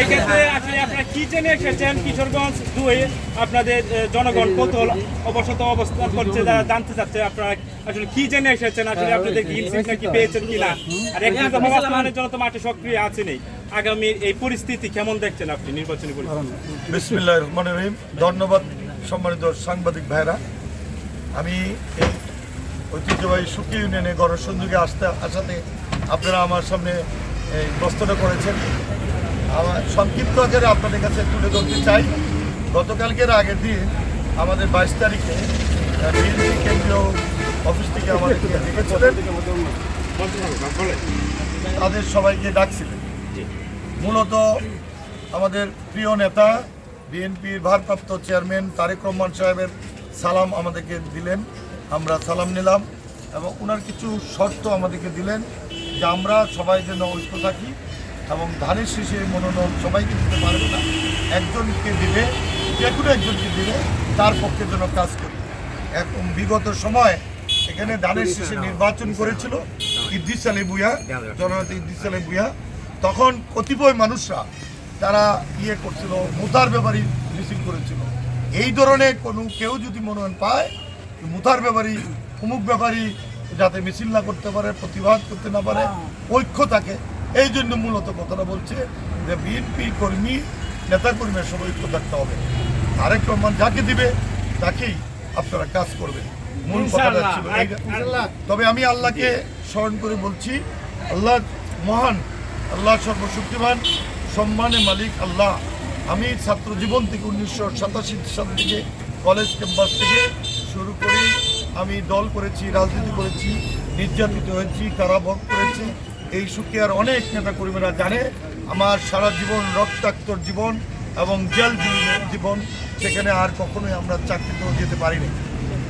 এক্ষেত্রে আসলে আপনারা কি জেনে এসেছেন? কিশোরগঞ্জ দুয়ে আপনাদের জনগণ কৌতূহল অবশত অবস্থান করছে যারা জানতে চাচ্ছে আপনারা আসলে কি জেনে এসেছেন? আসলে আপনাদের কি ইনসিগনা কি পেয়েছেন কিনা? আর একটি দফা বাস্তবায়নের জন্য তো মাঠে সক্রিয় আছেনই আগামী এই পরিস্থিতি কেমন দেখছেন আপনি নির্বাচনী পরিস্থিতি? রহিম। ধন্যবাদ সম্মানিত সাংবাদিক ভাইরা। আমি এই ঐতিহ্যবাহী সুখী ইউনিয়নে গণসংযোগে আসতে আসাতে আপনারা আমার সামনে এই প্রশ্নটা করেছেন। সংক্ষিপ্ত আকারে আপনাদের কাছে তুলে ধরতে চাই। গতকালকের আগের দিন আমাদের বাইশ তারিখে বিএনপি কেন্দ্রীয় অফিস থেকে ডেকেছিলেন তাদের সবাইকে ডাকছিলেন। মূলত আমাদের প্রিয় নেতা, বিএনপির ভারপ্রাপ্ত চেয়ারম্যান তারেক রহমান সাহেবের সালাম আমাদেরকে দিলেন। আমরা সালাম নিলাম এবং ওনার কিছু শর্ত আমাদেরকে দিলেন যে আমরা সবাই যেন ঐক্য থাকি। এবং ধানের শীষে মনোনয়ন সবাইকে দিতে পারবে না। একজনকে দিলে যে কোনো একজনকে দিলে তার পক্ষে যেন কাজ করি। এখন বিগত সময় এখানে ধানের শীষে নির্বাচন করেছিল ইদ্রিস আলী বুয়া জননেতা ইদ্রিস আলী বুয়া তখন কতিপয় মানুষরা তারা ইয়ে করছিল মুতার ব্যাপারী মিছিল করেছিল। এই ধরনের কোনো কেউ যদি মনোনয়ন পায় মুতার ব্যাপারী অমুক ব্যাপারী যাতে মিছিল না করতে পারে প্রতিবাদ করতে না পারে ঐক্য থাকে। এই জন্য মূলত কথাটা বলছে যে বিএনপি কর্মী নেতা কর্মীর সব ঐক্য থাকতে হবে। আরেক রহমান যাকে দিবে তাকেই আপনারা কাজ করবেন। মূল কথাটা ছিল তবে আমি আল্লাহকে স্মরণ করে বলছি আল্লাহ মহান আল্লাহ সর্বশক্তিমান সম্মানে মালিক আল্লাহ। আমি ছাত্র জীবন থেকে উনিশশো সাতাশি সাল থেকে কলেজ ক্যাম্পাস থেকে শুরু করে আমি দল করেছি রাজনীতি করেছি নির্যাতিত হয়েছি কারাভোগ করেছি। এই সুকিয়ার অনেক নেতা কর্মীরা জানে আমার সারা জীবন রক্তাক্তর জীবন এবং জেল জীবন, সেখানে আর কখনোই আমরা চাকরিতেও যেতে পারিনি।